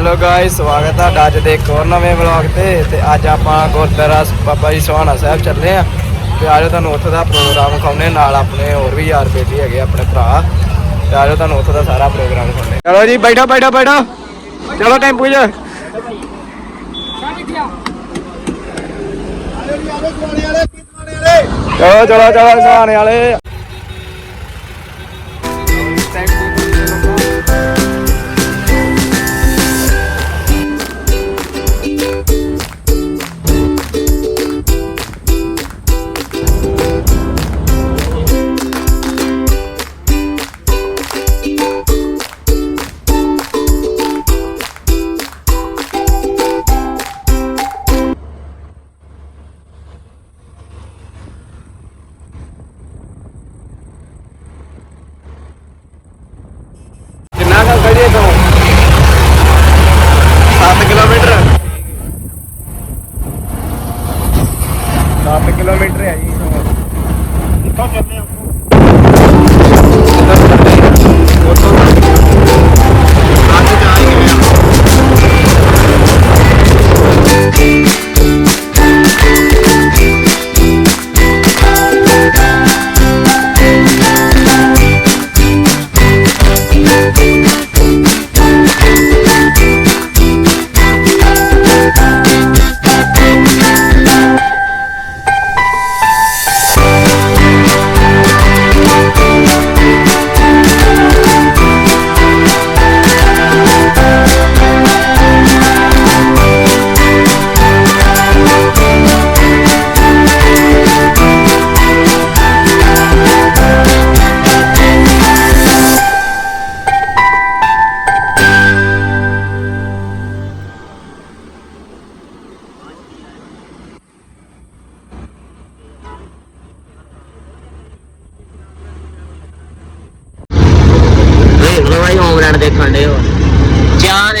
Hello guys ਸਵਾਗਤ ਹੈ ਅੱਜ ਦੇ ਇੱਕ ਹੋਰ ਨਵੇਂ ਵਲੌਗ ਤੇ ਤੇ ਅੱਜ ਆਪਾਂ ਗੁਰਦੁਆਰਾ ਬਾਬਾ ਜੀ ਸੋਹਾਣਾ ਸਾਹਿਬ ਚੱਲੇ ਆ। ਤੇ ਆਜੋ ਤੁਹਾਨੂੰ ਉੱਥੇ ਦਾ ਪ੍ਰੋਗਰਾਮ ਵਿਖਾਉਣੇ ਨਾਲ ਆਪਣੇ ਹੋਰ ਵੀ ਯਾਰ ਬੇਟੀ ਹੈਗੇ ਆਪਣੇ ਭਰਾ। ਤੇ ਆਜੋ ਤੁਹਾਨੂੰ ਉੱਥੇ ਦਾ ਸਾਰਾ ਪ੍ਰੋਗਰਾਮ ਵਿਖਾਉਣੇ ਚਲੋ ਜੀ, ਬੈਠੋ ਬੈਠੋ ਬੈਠੋ। ਚਲੋ ਟੈਂਪੂ 'ਚ। ਚਲੋ ਚਲੋ ਚਲੋ ਸਹਾਣੇ ਵਾਲੇ।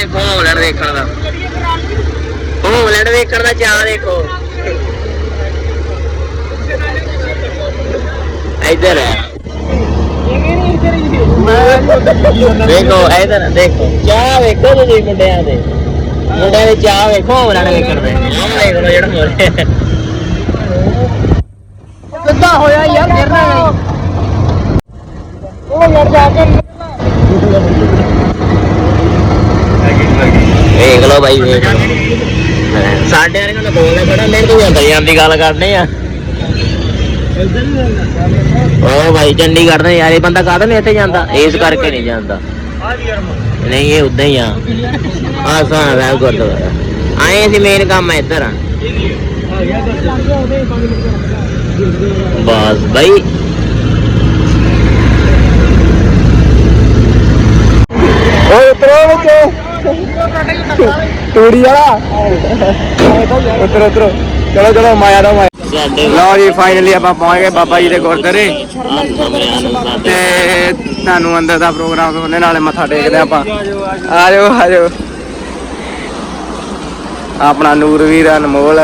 ਦੇਖੋ ਹੋਮਲੈਂਡ ਦੇਖਣ ਦਾ। ਹੋਮਲੈਂਡ ਵੇਖਣ ਦਾ ਚਾਹ ਦੇਖੋ। ਇੱਧਰ ਹੈ ਦੇਖੋ ਇੱਧਰ ਦੇਖੋ। ਚਾਹ ਵੇਖੋ ਤੁਸੀਂ ਮੁੰਡਿਆਂ ਦੇ। ਮੁੰਡਿਆਂ ਦੇ ਚਾਹ ਵੇਖੋ ਹੋਮਲੈਂਡ ਵੇਖਣ ਦੇ। ਉਹ ਦੇਖ ਲਓ ਜਿਹੜਾ ਮੋਰੇ ਸਿੱਧਾ ਹੋਇਆ ਯਾਰ ਗਿਰਨਾ ਉਹ ਯਾਰ ਜਾ ਕੇ ਵੇਖ ਲਓ ਭਾਈ ਵੇਖ ਲਓ। ਸਾਡੇ ਵਾਲੇ ਕੋਲ ਬੋਲਦੇ ਬੜਾ ਲੈਣ ਤੋਂ ਜਾਂਦਾ ਜਾਂਦੀ ਗੱਲ ਕਰਨੇ ਆ। ਉਹ ਭਾਈ ਚੰਡੀਗੜ੍ਹ ਨੇ ਯਾਰ, ਇਹ ਬੰਦਾ ਕਾਹਦੇ ਨੇ ਇੱਥੇ ਜਾਂਦਾ? ਇਸ ਕਰਕੇ ਨਹੀਂ ਜਾਂਦਾ। ਨਹੀਂ, ਇਹ ਉਦਾਂ ਹੀ ਆ। ਆ ਸਾਹ ਰਹਿ ਗੁਰਦੁਆਰਾ। ਆਏ ਅਸੀਂ ਮੇਨ ਕੰਮ ਹੈ ਇੱਧਰ। ਆ ਬਸ ਭਾਈ ਓਏ, ਉਤਰੋ ਵਿੱਚ। ਤੂੜੀ ਵਾਲਾ? ਉਤਰੋ ਉਤਰੋ। ਚਲੋ ਚਲੋ ਮਾਇਆ ਦਾ ਮਾਇਆ। ਲਓ ਜੀ ਫਾਈਨਲੀ ਆਪਾਂ ਪਹੁੰਚ ਗਏ ਬਾਬਾ ਜੀ ਦੇ ਗੁਰਦੁਆਰੇ। ਤੇ ਤੁਹਾਨੂੰ ਅੰਦਰ ਦਾ ਪ੍ਰੋਗਰਾਮ ਉਹਨੇ ਨਾਲੇ ਮੱਥਾ ਟੇਕਦੇ ਆਪਾਂ। ਆ ਜਾਓ ਆ ਜਾਓ ਆਪਣਾ ਨੂਰ ਵੀਰ ਅਨਮੋਲ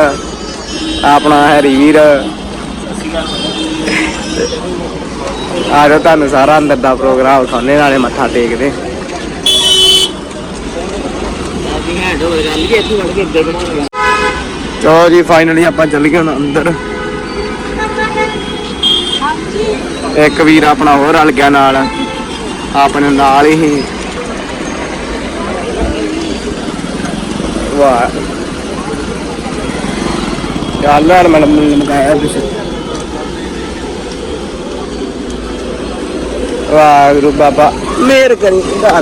ਆਪਣਾ ਹੈਰੀ ਵੀਰ ਆ ਜਾਓ ਤੁਹਾਨੂੰ ਸਾਰਾ ਅੰਦਰ ਦਾ ਪ੍ਰੋਗਰਾਮ ਵਿਖਾਉਣੇ ਨਾਲੇ ਮੱਥਾ ਟੇਕਦੇ ਅਸੀਂ ਗੱਲ ਹੀ ਇੱਥੇ ਵੜ ਕੇ ਅੱਗੇ ਬਣਾਉਣਾ ਚਲੋ ਜੀ ਫਾਈਨਲੀ ਆਪਾਂ ਚੱਲ ਗਏ ਹੁਣ ਅੰਦਰ। ਇੱਕ ਵੀਰ ਆਪਣਾ ਹੋਰ ਰਲ ਗਿਆ ਨਾਲ। ਆਪਣੇ ਨਾਲ ਹੀ। ਵਾਹ। ਚੱਲ ਯਾਰ ਮੈਡਮ ਨੇ ਲਗਾਇਆ ਪਿੱਛੇ। ਵਾਹ ਗੁਰੂ ਬਾਬਾ, ਮੇਰ ਕਰੀ ਦਾ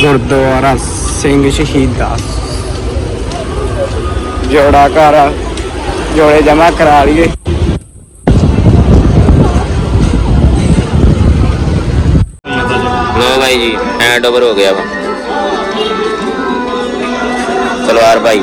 ਗੁਰਦੁਆਰਾ ਸਿੰਘ ਸ਼ਹੀਦ ਦਾਸ ਜੋੜਾ ਘਰ ਜੋੜੇ ਜਮਾ ਕਰਾ ਲਈਏ। ਲੋ ਭਾਈ ਜੀ ਹੈਂਡ ਓਵਰ ਹੋ ਗਿਆ ਵਾ। ਤਲਵਾਰ ਭਾਈ।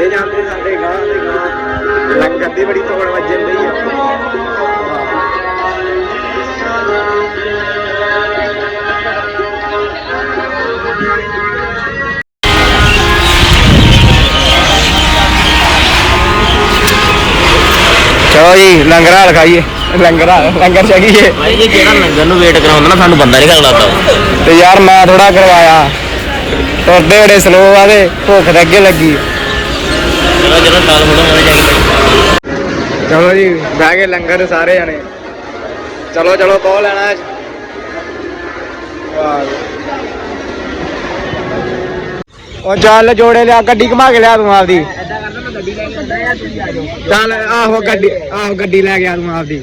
ਬੰਦੇ ਭੱਜਦੇ ਜਾਂਦੇ ਸਾਡੇ ਗਾਂ ਦੇ ਗਾਂ ਲੰਗਰ ਦੀ ਬੜੀ ਤੋੜ ਵੱਜਣ ਦੀ ਆ। ਚਲੋ ਜੀ ਲੰਗਰ ਹਾਲ ਖਾਈਏ। ਲੰਗਰ ਹਾਲ ਲੰਗਰ ਛਕੀਏ। ਭਾਈ ਜੀ ਜਿਹੜਾ ਲੰਗਰ ਨੂੰ ਵੇਟ ਕਰਾਉਂਦਾ ਨਾ ਸਾਨੂੰ ਬੰਦਾ ਨਹੀਂ ਲੱਗਦਾ ਤੇ ਯਾਰ ਮੈਂ ਥੋੜਾ ਕਰਵਾਇਆ। ਤੁਰਦੇ ਬੜੇ ਸਲੋ ਆ ਤੇ ਭੁੱਖ ਤੇ ਅੱਗੇ ਲੱਗੀ। ਚਲੋ ਜੀ ਬਹਿ ਗਏ ਲੰਗਰ ਸਾਰੇ ਜਣੇ। ਚਲੋ ਚਲੋ ਕੋ ਲੈਣਾ ਹੈ। ਵਾਹ। ਉਹ ਚੱਲ ਜੋੜੇ ਲਿਆ ਗੱਡੀ ਘੁਮਾ ਕੇ ਲਿਆ ਤੂੰ ਆਪਦੀ। ਚੱਲ ਆਹੋ ਗੱਡੀ ਆਹੋ ਗੱਡੀ ਲੈ ਗਿਆ ਤੂੰ ਆਪਦੀ।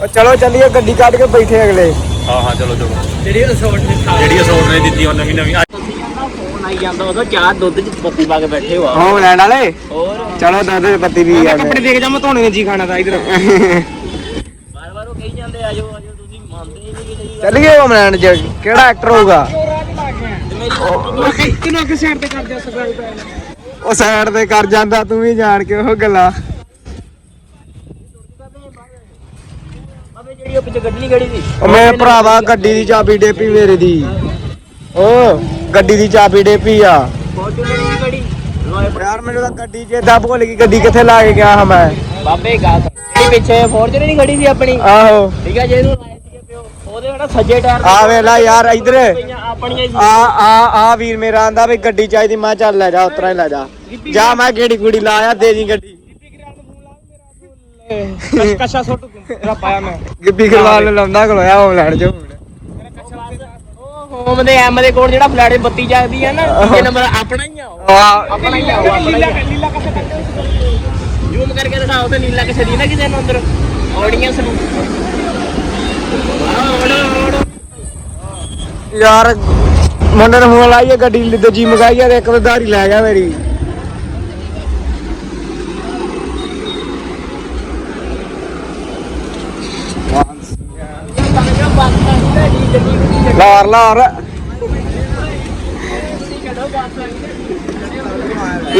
ਉਹ ਚਲੋ ਚੱਲੀਏ ਗੱਡੀ ਕੱਢ ਕੇ ਬੈਠੇ ਅਗਲੇ। ਹਾਂ ਹਾਂ ਚਲੋ ਚਲੋ। ਜਿਹੜੀ ਅਸੋਟ ਨੇ ਜਿਹੜੀ ਅਸੋਟ ਨੇ ਦਿੱਤੀ ਉਹ ਨਵੀਂ ਨਵੀਂ ਆਈ ਜਾਂਦਾ ਉਦੋਂ ਚਾਹ ਦੁੱਧ ਚ ਪੱਤੀ ਪਾ ਕੇ ਬੈਠੇ ਹੋ ਹੋਮ ਲੈਣ ਵਾਲੇ? ਹੋਰ? ਚਲੋ ਦੁੱਧ ਦੀ ਪੱਤੀ ਵੀ ਆ ਕੱਪੜੇ ਦੇਖ ਜਾ ਮੈਂ ਧੋਣੇ ਨੇ ਜੀ ਖਾਣਾ ਦਾ ਇਧਰ। ਬਾਰ ਬਾਰ ਉਹ ਕਹੀ ਜਾਂਦੇ ਆਜੋ ਆਜੋ ਤੁਸੀਂ ਮੰਨਦੇ ਹੀ ਨਹੀਂ ਕਿ ਨਹੀਂ ਚੱਲੀਏ ਹੋਮ ਲੈਣ ਚ। ਕਿਹੜਾ ਐਕਟਰ ਹੋਊਗਾ? ਕਿੰਨਾ ਕਿ ਸਾਈਡ ਤੇ ਕਰ ਦਿਆ ਸਬਸਕ੍ਰਾਈਬ ਉਹ ਸਾਈਡ ਤੇ ਕਰ ਜਾਂਦਾ ਤੂੰ ਵੀ ਜਾਣ ਕੇ ਉਹ ਗੱਲਾਂ। ਬਾਬੇ ਜਿਹੜੀ ਉਹ ਪਿੱਛੇ ਗੱਡੀ ਨਹੀਂ ਖੜੀ ਸੀ। ਉਹ ਮੇਰੇ ਭਰਾਵਾ ਗੱਡੀ ਦੀ ਚਾਬੀ ਡੇਪੀ ਮੇਰੇ ਦੀ। ਓ ਗੱਡੀ ਦੀ ਚਾਬੀ ਡੇਪੀ ਆ ਯਾਰ ਮੈਨੂੰ ਤਾਂ ਗੱਡੀ ਚੇਤਾ ਭੁੱਲ ਗਈ ਗੱਡੀ ਕਿੱਥੇ ਲਾ ਕੇ ਗਿਆ ਹਾਂ ਮੈਂ ਬਾਬੇ ਗਾ ਜਿਹੜੀ ਪਿੱਛੇ ਫੋਰਚੂਨਰ ਨਹੀਂ ਖੜੀ ਸੀ ਆਪਣੀ ਆਹੋ ਠੀਕ ਹੈ ਜੇ ਇਹਨੂੰ ਲਾਏ ਸੀਗੇ ਪਿਓ ਤਾਂ ਸੱਜੇ ਟਾਇਰ ਆ ਵੇਲਾ ਯਾਰ ਇਧਰ ਆ ਆ ਆ ਵੀਰ ਮੇਰਾ ਆਂਦਾ ਵੀ ਗੱਡੀ ਚਾਹੀਦੀ ਮੈਂ ਚੱਲ ਲੈ ਜਾ ਉਤਰਾ ਹੀ ਲੈ ਜਾ ਜਾ ਮੈਂ ਗੇੜੀ ਗੁੜੀ ਲਾਇਆ ਦੇ ਦੀ ਗੱਡੀ ਕਸ਼ਾ ਸੁੱਟ ਤੇਰਾ ਪਾਇਆ ਮੈਂ ਗਿੱਪੀ ਗਰਵਾਲ ਲਾਉਂਦਾ ਖਲੋਇਆ ਆਨਲਾਈਨ ਜੋ ਹੋਮ ਦੇ ਐਮ ਦੇ ਕੋਲ ਜਿਹੜਾ ਫਲੈਟ 'ਚ ਬੱਤੀ ਜਗਦੀ ਆ ਨਾ ਇਹ ਨੰਬਰ ਆਪਣਾ ਹੀ ਆ ਉਹ। ਆ ਆਪਣਾ ਹੀ ਆ ਉਹ, ਆਪਣਾ ਹੀ ਆ। ਲੀਲਾ ਕਸ਼ਾ ਜ਼ੂਮ ਕਰਕੇ ਦਿਖਾਓ ਤੇ ਨੀਲਾ ਕਿਸੇ ਦੀ ਨਾ ਕਿਸੇ ਨੂੰ ਅੰਦਰ ਆਡੀਅנס ਨੂੰ। ਆਹ, ਵੜੋ, ਵੜੋ। ਯਾਰ ਮੁੰਡੇ ਨੇ ਫੋਨ ਲਾਈ ਹੈ ਗੱਡੀ ਲਈ ਦੂਜੀ ਮੰਗਾਈ ਹੈ ਤੇ ਇੱਕ ਵਦਾਰੀ ਲੈ ਗਿਆ ਮੇਰੀ। लार लार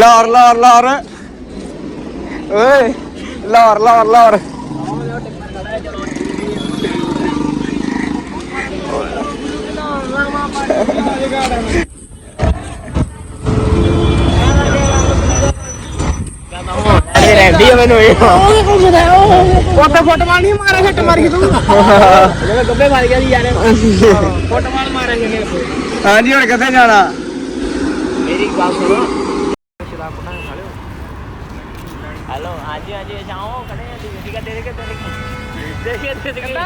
लार लार लार ओए लार लार लार ਇਹ। ਰੈਡੀ ਹੋਵੇ ਨੂੰ ਇਹ ਉੱਤੇ ਫੁੱਟਬਾਲ ਨਹੀਂ ਮਾਰਿਆ ਛੱਟ ਮਾਰੀ ਤੂੰ। ਜਿਵੇਂ ਗੱਬੇ ਮਾਰ ਗਿਆ ਸੀ ਯਾਰ। ਫੁੱਟਬਾਲ ਮਾਰਿਆ ਜਿਹਨੇ ਹਾਂਜੀ ਹੁਣ ਕਿੱਥੇ ਜਾਣਾ? ਮੇਰੀ ਗੱਲ ਸੁਣੋ। ਹੈਲੋ ਹਾਂਜੀ ਹਾਂਜੀ ਜਾਓ ਕੜੇ ਆ ਜੀ ਗੱਡੀ ਦੇ ਕੇ ਤੇਰੇ ਦੇਖੇ ਤੇ ਹਾਂ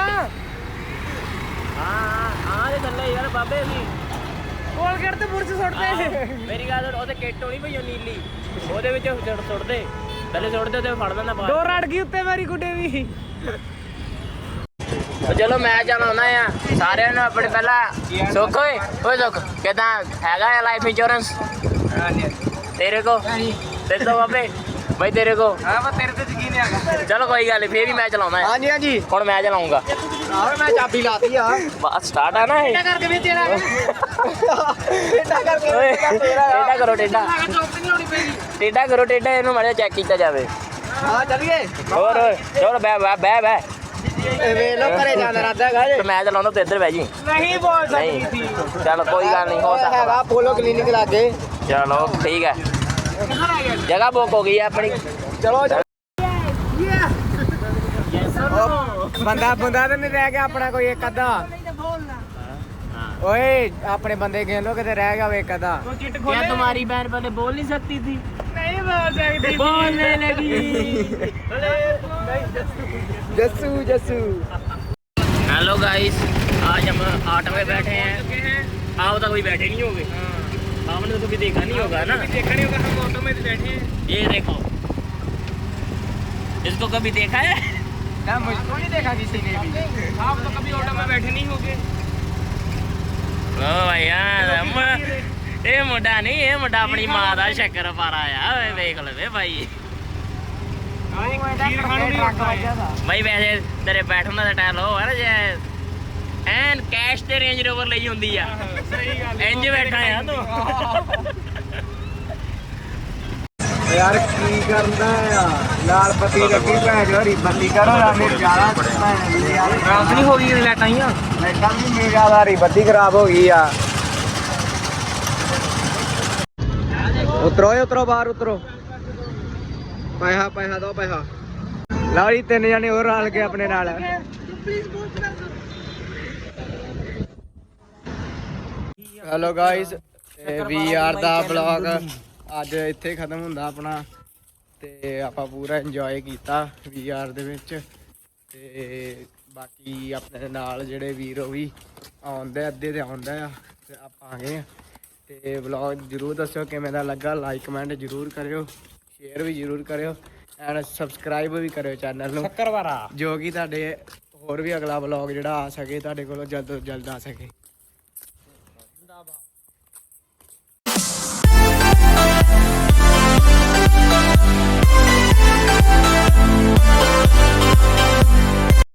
ਹਾਂ ਹਾਂ ਇਹ ਥੱਲੇ ਯਾਰ ਬਾਬੇ ਸੀ ਕੋਲ ਗੇਟ ਤੇ ਬੁਰਜ ਸੁੱਟਦੇ। ਮੇਰੀ ਗੱਲ ਉਹਦੇ ਕਿੱਟ ਹੋਣੀ ਉਹ ਨੀਲੀ। ਉਹਦੇ ਵਿੱਚ ਸੁੱਟ ਸੁੱਟਦੇ। ਪਹਿਲੇ ਸੁੱਟਦੇ ਤੇ ਫੜ ਲੈਂਦਾ ਬਾਹਰ ਡੋਰ ਅੜ ਗਈ ਉੱਤੇ ਮੇਰੀ ਗੁੱਡੇ ਵੀ। ਚਲੋ ਮੈਂ ਚਲਾਉਣਾ ਆ। ਸਾਰਿਆਂ ਨੂੰ ਆਪਣੇ ਪਹਿਲਾਂ ਸੁੱਖ ਓਏ ਓਏ ਸੁੱਖ ਕਿਦਾਂ ਹੈਗਾ ਆ ਲਾਈਫ ਇੰਸ਼ੋਰੈਂਸ ਤੇਰੇ ਕੋ? ਤੇਰੇ ਤੋਂ ਬਾਬੇ ਬਈ ਤੇਰੇ ਕੋ। ਹਾਂ ਮੈਂ ਤੇਰੇ ਤੇ ਯਕੀਨ ਹੈਗਾ। ਚਲੋ ਕੋਈ ਗੱਲ ਨੀ ਫੇਰ ਵੀ ਮੈਂ ਚਲਾਉਣਾ ਹਾਂਜੀ ਹਾਂਜੀ। ਹੁਣ ਮੈਂ ਚਲਾਉਂਗਾ ਆਹ ਮੈਂ ਚਾਬੀ ਲਾਤੀ ਆ। ਬਸ ਸਟਾਰਟ ਆ ਨਾ ਇਹ। ਕਰਕੇ ਵੀ ਤੇਰਾ। ਟੇਡਾ ਕਰਕੇ ਓਏ ਟੇਡਾ ਕਰੋ ਟੇਡਾ ਚੌਕ ਨਹੀਂ ਲਾਉਣੀ ਪੈਗੀ ਟੇਡਾ ਕਰੋ ਟੇਡਾ ਇਹਨੂੰ ਮਾੜਾ ਚੈੱਕ ਕੀਤਾ ਜਾਵੇ। ਹਾਂ ਚੱਲੀਏ ਹੋਰ ਹੋਰ ਚਲੋ ਬੈ ਬੈ ਬੈ ਬੈ ਇਹ ਵੇ ਲੋ ਘਰੇ ਜਾਣਾ ਰਾਦਾ ਹੈਗਾ ਤੇ ਮੈਂ ਚਲਾਉਂਦਾ ਤੂੰ ਇੱਧਰ ਬਹਿ ਜੀ। ਨਹੀਂ ਬੋਲ ਨਹੀਂ ਚਲ ਕੋਈ ਗੱਲ ਨਹੀਂ ਹੋ ਸਕਦਾ। ਹੈਗਾ ਪੋਲੋ ਕਲੀਨਿਕ ਲਾਗੇ ਚਲੋ ਠੀਕ ਹੈ। ਜਗ੍ਹਾ ਬੁੱਕ ਹੋ ਗਈ ਹੈ ਆਪਣੀ। ਚਲੋ ਬੰਦਾ ਬੰਦਾ ਤਾਂ ਨਹੀਂ ਰਹਿ ਗਿਆ ਆਪਣਾ ਕੋਈ ਇੱਕ ਅੱਧਾ। ओए अपने बंदे खेल लो कितने रह गया वो एक अदा वो किट खोले क्या तुम्हारी बहन पहले बोल नहीं सकती थी नहीं बोल सकती बोलने लगी जसू जसू हेलो गाइस आज हम ऑटो में बैठे हैं आप तो कोई बैठे नहीं होंगे आपने तो कभी देखा नहीं होगा ना देखा नहीं होगा हम ऑटो में बैठे हैं ये देखो इसको कभी देखा है ना मुझको नहीं देखा किसी ने भी आप तो कभी ऑटो में बैठे नहीं होंगे ਓ ਭਾਈਆ ਅਮ- ਇਹ ਮੁੰਡਾ ਨਹੀਂ ਇਹ ਮੁੰਡਾ ਆਪਣੀ ਮਾਂ ਦਾ ਸ਼ੱਕਰ ਪਾਰਾ ਆ ਓਏ ਵੇਖ ਲਵੇ ਭਾਈ ਖੀਰ ਭਾਈ ਵੈਸੇ ਤੇਰੇ ਬੈਠਣ ਦਾ ਟਾਈਮ ਲੋ ਹੈ ਨਾ ਜੇ ਐਨ ਕੈਸ਼ ਤੇ ਰੇਂਜ ਰੋਵਰ ਲਈ ਹੁੰਦੀ ਆ। ਸਹੀ ਗੱਲ ਇੰਜ ਬੈਠਾ ਆ ਤੂੰ। ਯਾਰ ਕੀ ਕਰਦਾ ਆ? ਲਾਲ ਪੱਤੀ ਰੱਖੀ ਭੈਣ ਜੋ ਹਰੀ ਬੱਤੀ ਕਰੋ ਰਾਮੇ ਜਾਣਾ ਰਾਤ ਨਹੀਂ ਹੋ ਗਈ ਲਾਈਟਾਂ ਆਈਆਂ? ਲਾਈਟਾਂ ਵੀ ਮੇਰਾ ਵਾਰੀ ਬੱਤੀ ਖਰਾਬ ਹੋ ਗਈ ਆ। ਉਤਰੋ ਉਤਰੋ ਬਾਹਰ ਉਤਰੋ। ਪੈਸਾ ਪੈਸਾ ਦੋ ਪੈਸਾ। ਲਓ ਤਿੰਨ ਜਣੇ ਹੋਰ ਰਲ ਕੇ ਆਪਣੇ ਨਾਲ। ਹੈਲੋ ਗਾਇਸ ਵੀ ਆਰ ਦਾ ਬਲੌਗ ਅੱਜ ਇੱਥੇ ਖਤਮ ਹੁੰਦਾ ਆਪਣਾ ਤੇ ਆਪਾਂ ਪੂਰਾ ਇੰਜੋਏ ਕੀਤਾ ਵੀਆਰ ਦੇ ਵਿੱਚ ਤੇ ਬਾਕੀ ਆਪਣੇ ਨਾਲ ਜਿਹੜੇ ਵੀਰ ਉਹ ਵੀ ਆਉਂਦੇ ਅੱਧੇ ਤੇ ਆਉਂਦਾ ਆ ਤੇ ਆਪਾਂ ਆ ਗਏ ਆ। ਤੇ ਵਲੌਗ ਜਰੂਰ ਦੱਸਿਓ ਕਿਵੇਂ ਦਾ ਲੱਗਾ ਲਾਈਕ ਕਮੈਂਟ ਜਰੂਰ ਕਰਿਓ ਸ਼ੇਅਰ ਵੀ ਜਰੂਰ ਕਰਿਓ ਐਂਡ ਸਬਸਕ੍ਰਾਈਬ ਵੀ ਕਰਿਓ ਚੈਨਲ ਨੂੰ। ਸ਼ੱਕਰਵਾਰਾ। ਜੋ ਕਿ ਤੁਹਾਡੇ ਹੋਰ ਵੀ ਅਗਲਾ ਵਲੌਗ ਜਿਹੜਾ ਆ ਸਕੇ ਤੁਹਾਡੇ ਕੋਲੋਂ ਜਲਦ ਤੋਂ ਜਲਦ ਆ ਸਕੇ।